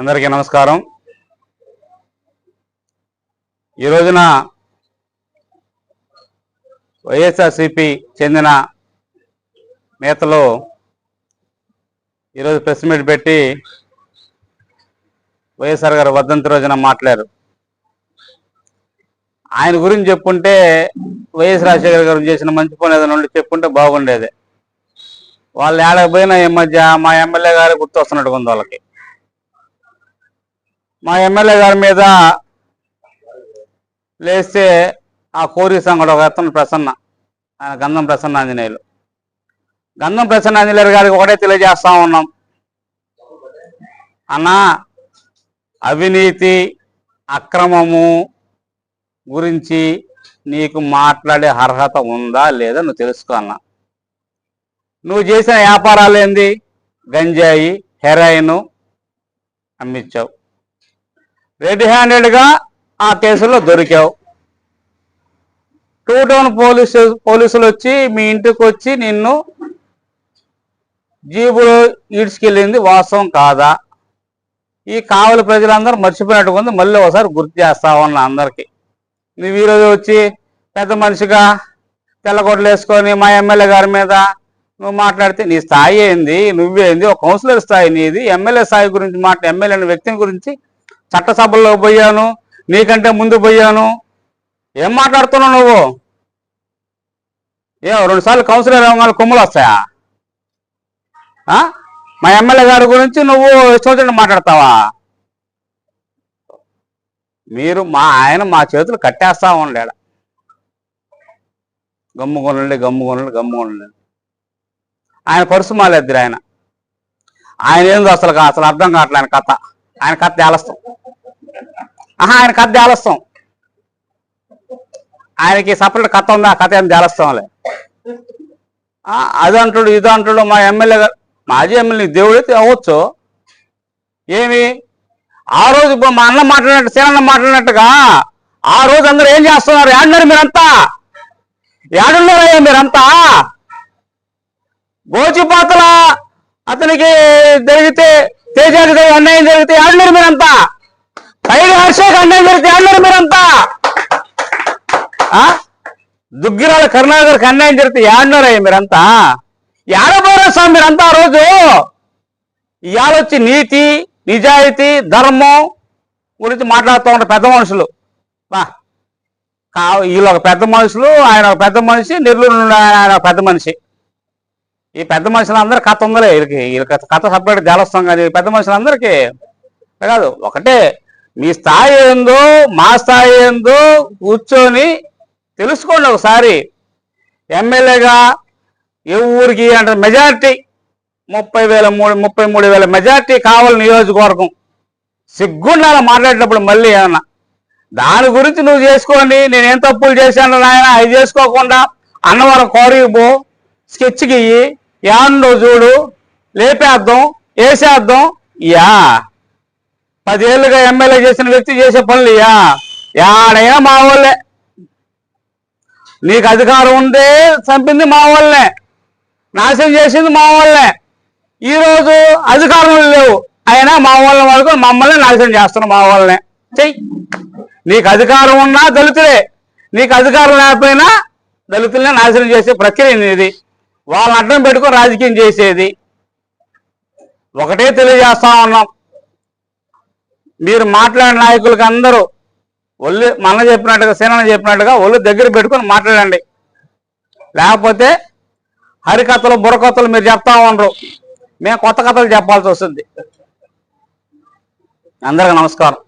అందరికీ నమస్కారం. ఈ రోజున వైఎస్ఆర్సిపి చెందిన నేతలు ఈరోజు ప్రెస్ మీట్ పెట్టి వైఎస్ఆర్ గారు వర్ధంతి రోజున మాట్లాడారు. ఆయన గురించి చెప్పుంటే వైఎస్ రాజశేఖర్ గారు చేసిన మంచి పని ఏదైనా ఉండి చెప్పుంటే బాగుండేది. వాళ్ళు ఏడకపోయినా ఈ మధ్య మా ఎమ్మెల్యే గారు గుర్తొస్తున్నట్టుకుంది వాళ్ళకి. మా ఎమ్మెల్యే గారి మీద లేస్తే ఆ కోరి సంఘడు ఒక అతను ప్రసన్న ఆయన గంధం ప్రసన్న ఆంజనేయులు. గంధం ప్రసన్న ఆంజనేయులు గారికి ఒకటే తెలియజేస్తా ఉన్నాం. అన్నా అవినీతి అక్రమము గురించి నీకు మాట్లాడే అర్హత ఉందా లేదా నువ్వు తెలుసుకో అన్నా. నువ్వు చేసిన వ్యాపారాలు ఏంది? గంజాయి హెరాయిన్ అమ్మించావు. రెడ్ హ్యాండెడ్గా ఆ కేసులో దొరికావు. టూ టౌన్ పోలీసు పోలీసులు వచ్చి మీ ఇంటికి వచ్చి నిన్ను జీబులో ఈడ్చుకెళ్ళింది వాస్తవం కాదా? ఈ కావలి ప్రజలందరూ మర్చిపోయినట్టు ఉంది. మళ్ళీ ఒకసారి గుర్తు చేస్తా ఉన్నా అందరికీ. నువ్వు ఈరోజు వచ్చి పెద్ద మనిషిగా తెల్లగొడ్లు వేసుకొని మా ఎమ్మెల్యే గారి మీద నువ్వు మాట్లాడితే నీ స్థాయి ఏంది? నువ్వేంది? ఒక కౌన్సిలర్ స్థాయి నీది. ఎమ్మెల్యే స్థాయి గురించి మాట ఎమ్మెల్యే అనే వ్యక్తిని గురించి చట్టసభల్లో పోయాను నీకంటే ముందు పోయాను. ఏం మాట్లాడుతున్నావు నువ్వు? ఏ రెండు సార్లు కౌన్సిలర్ అవ్వాలి కొమ్ములు వస్తాయా? ఆ? మా ఎమ్మెల్యే గారి గురించి నువ్వు ఇష్టం మాట్లాడతావా? మీరు మా ఆయన మా చేతులు కట్టేస్తా ఉండాడు గమ్ముకొనండి గమ్ముకొనండి గమ్ముకొనండి ఆయన పరుసు మాలేద్దరు ఆయన. ఆయన ఏందో అసలు అసలు అర్థం కావట్లే ఆయన కథ. ఆయన కథ తేలస్తాం. ఆహా ఆయన కథ తేలస్తాం ఆయనకి సపరేట్ కథ ఉంది ఆ కథ ఏం తేలస్తాంలే ఆ, అది అంటాడు ఇది అంటాడు మా ఎమ్మెల్యే గారు మాజీ ఎమ్మెల్యే దేవుడైతే అవ్వచ్చు. ఏమి? ఆ రోజు మా అన్న మాట్లాడినట్టు సేనన్న మాట్లాడినట్టుగా ఆ రోజు అందరూ ఏం చేస్తున్నారు? ఏడున్నారు మీరంతా? ఏడున్నారయ్యా మీరంతా? గోచిపాతల అతనికి జరిగితే తేజానికి అన్యాయం జరిగితే ఏడున్నారు మీరంతా? పైడి హర్షకు అన్యాయం జరిగితే అన్నారు మీరంతా. ఆ? దుగ్గిరాల కరుణాకర్కి అన్యాయం జరిగితే ఏడున్నారయ్యా మీరంతా? ఏడబోరా స్వామి మీరంతా ఆ రోజు? ఇవాళ వచ్చి నీతి నిజాయితీ ధర్మం గురించి మాట్లాడుతూ ఉంటారు పెద్ద మనుషులు. కా వీళ్ళు ఒక పెద్ద మనుషులు ఆయన ఒక పెద్ద మనిషి నెల్లూరు నుండి ఆయన ఒక పెద్ద మనిషి. ఈ పెద్ద మనుషులందరూ కథ ఉందలే వీళ్ళకి వీళ్ళకి కథ సపరేట్ జాలస్తాం కానీ పెద్ద మనుషులందరికీ. కాదు ఒకటే మీ స్థాయి ఏందో మా స్థాయి ఏందో కూర్చొని తెలుసుకోండి ఒకసారి. ఎమ్మెల్యేగా ఏ ఊరికి అంటే మెజారిటీ ముప్పై వేల మూడు ముప్పై మూడు వేల మెజార్టీ కావాలి నియోజకవర్గం. సిగ్గుండాల మాట్లాడేటప్పుడు మళ్ళీ ఏమన్నా? దాని గురించి నువ్వు చేసుకోండి నేనేం తప్పులు చేశాను నాయన అవి చేసుకోకుండా అన్నవరం కోరికి పో స్కెచ్కి ఇయ్యి యాన్నో చూడు లేపేద్దాం వేసేద్దాం యా. పదేళ్ళుగా ఎమ్మెల్యే చేసిన వ్యక్తి చేసే పనులు యాడైనా మా వాళ్ళే నీకు అధికారం ఉంటే చంపింది మా వాళ్ళే నాశనం చేసింది మా వాళ్ళే ఈరోజు అధికారులు లేవు. అయినా మా వాళ్ళ వరకు మమ్మల్ని నాశనం చేస్తున్నాం మా వాళ్ళనే చెయ్యి నీకు అధికారం ఉన్నా దళితులే నీకు అధికారం లేకపోయినా దళితులనే నాశనం చేసే ప్రక్రియ ఇది వాళ్ళని అడ్డం పెట్టుకుని రాజకీయం చేసేది. ఒకటే తెలియజేస్తా ఉన్నాం. మీరు మాట్లాడే నాయకులకు అందరూ ఒళ్ళు మన చెప్పినట్టుగా సేన చెప్పినట్టుగా ఒళ్ళు దగ్గర పెట్టుకొని మాట్లాడండి. లేకపోతే హరికథలు బుర్రకథలు మీరు చెప్తా ఉండరు. మేము కొత్త కథలు చెప్పాల్సి వస్తుంది. అందరికి నమస్కారం.